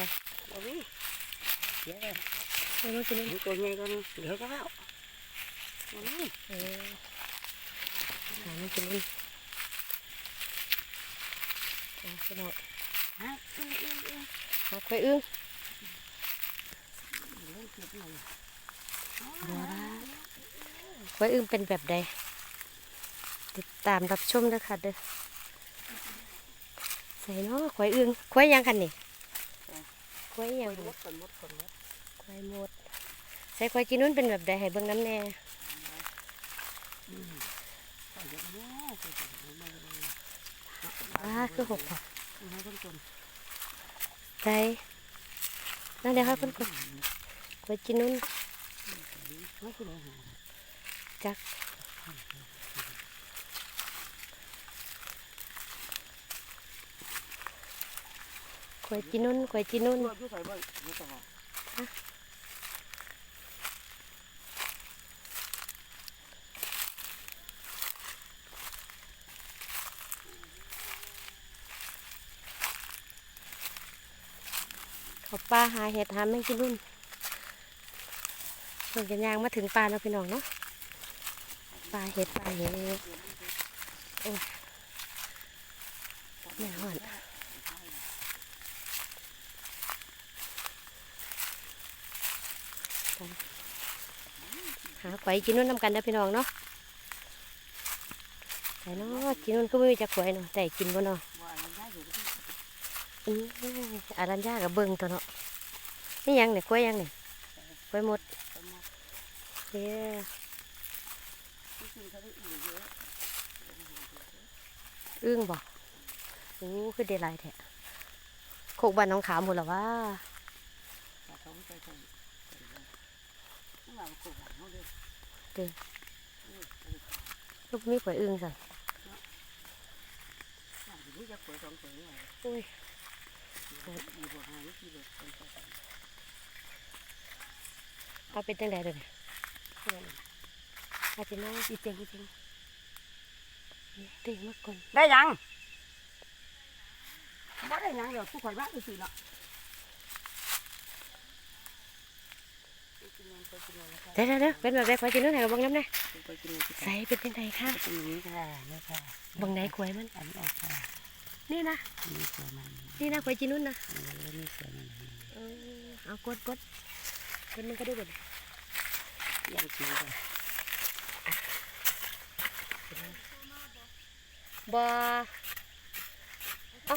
ส่บ่มีเดี๋ยวเลยเอามากินเห็นตัวใหญ่ก็นึงเดี๋ยวก็แล้วบ่มีเออหามากินนี่เอาพี่น้องฮะอื้ออื้ออื้อหาควายอึ้งเล่นเก็บหน่อยควายอึ้งเป็นแบบใด ติดตามรับชมด้วยค่ะเด้อใส่เนาะควายอึ้งควายหยังกันนี่ ควายหยังคนมดคนมดคนมดควายหมด ใส่ควายกินนู้นเป็นแบบใดให้เบิ่งน้ำแน่เอาเดี๋ยวนี้ไปเดี๋ยวนี้มาเลยว้าคือหกค่ะเอาให้คนจนใส่นั่นเดี๋ยวให้คนกดควายกินนู้นไม่คือเลยหาจัก วายกินนู้นควายกินนู้นตัวอยู่ใส่บ่อยู่ต่อเขาปลาหาเห็ดหาแมงกินนุ่นเพิ่งจะย่างมาถึงปลาเนาะพี่น้องเนาะปลาเห็ดปลาเห็ดโอ้ยแม่ห่อน หาไข่กินนุ่นนำกันเด้พี่น้องเนาะแต่เนาะกินนุ่นก็ไม่มีจะไขวยเนาะแต่กินบ่เนาะว่ามันได้อยู่ที่อืมอารัญญากับเบิงตัวเนาะนี่ยังเนี่ยกล้วยยังเนี่ยกล้วยหมดเด้อที่จริงเขาได้อื่นเยอะอึ้งบอกโอ้คือเดลายแท้โคกบ้านน้องขามหมดแล้วว่า เขาไม่ใจใจนี่ว่าโกหกเขาเลยลูกมีกล้วยอึ้งสั่นสิโอ้ยทหาเป็นไปเอาเป็นจังไดเดี๋ยวนี้อาจจะน้องอีเจงอีเจงเต็งมาก่อนได้ยังบ่ได้ยังเดี๋ยวผู้ข่อยบ้านไปสิละเดี๋ยว เดี๋ยวเดี๋ยวเป็นแบบไรกล้วยกินนู่นไหนกับบังน้ำเนี่ยไปกินเลยใส่เป็นจังไดค่ะเป็นอย่างนี้ค่ะนี่ค่ะบังไหนกล้วยมันอันนี้ออกค่ะนี่นะนี่สวยมันนี่นะกล้วยกินนู่นนะแล้วนี่สวยมันเออเอากดกดกดมันก็ดูกดยังสีเลยบ่เอ้า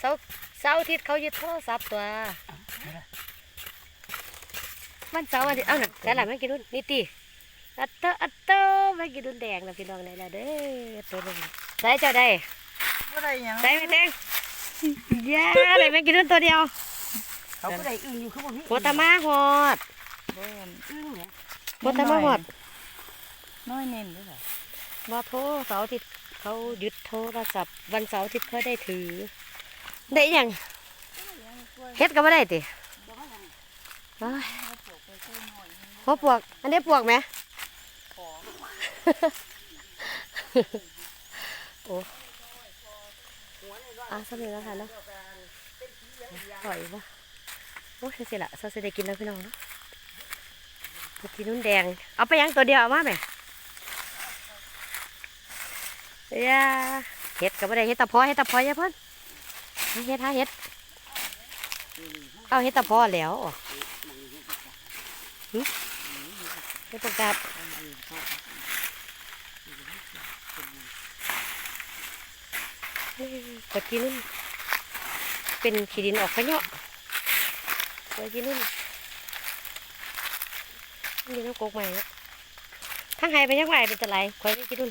เสาร์เสาร์อาทิตย์เขายึดโทรศัพท์ตัว วันเสาร์อาทิตย์เอ้าน่ะแต่ละไม่กินรุ่นนี่ตีอัตเตอร์อัตเตอร์ไม่กินรุ่นแดงนะพี่น้องไหนล่ะเด้อตัวนึงใส่เจ้าได้ก็ได้ยังใส่ไม่เต็งย่าได้ไม่กินรุ่นตัวเดียวเขาก็ได้อึ้งอยู่เขาบอกนี่โคตามาหอดอึ้งเนี่ยโคตามาหอดน้อยเน้นด้วยเหรอบ่โทรเสาร์อาทิตย์เขายึดโทรศัพท์วันเสาร์อาทิตย์เขาได้ถือ ได้หยังเฮ็ดก็ไม่ได้ติ เอ้ยหัวปวก อันนี้ปวกไหมโอ้อาสำเร็จแล้วค่ะเนาะถอยปะโอ้ยเสียละซาสิได้กินแล้วพี่น้องเนาะไปกินนุ่นแดง เอาไปยังตัวเดียวเอามาไหมอย่าเห็ดก็ไม่ได้เห็ดตะพอเห็ดตะพอยายเพิ่นหาเห็ดหาเห็ด เอาเห็ดตะพอแล้ว อ๋อหึเห็ดตะกาบกดกินนุ่นเป็นขีดินออกขะเนาะกดกินนุ่นนี่น้ำกกใหม่เนาะทั้งไห้ไปยังไงเป็นตะไลคอยไม่กินนุ่น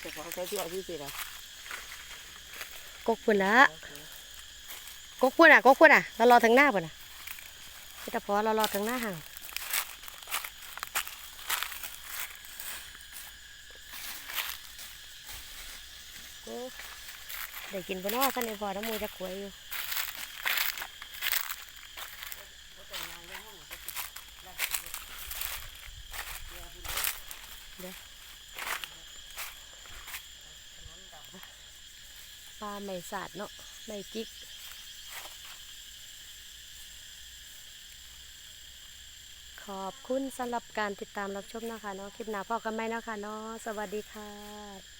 แต่พอใช้ที่เอาที่สิละกกพุ่นละ กกพุ่นอะกกพุ่นอะเรารอทางหน้าพุ่นอะเห็ดตะพอเรารอทางหน้าห่างโอ้ได้กินบนนอท่านในพอน้ำมูจะขวยอยู่ปลาไม่สาดเนาะไม่จิก อบคุณสำหรับการติดตามรับชมนะคะเนาะคลิปหน้าพ่อกันไหมนะคะเนาะสวัสดีค่ะ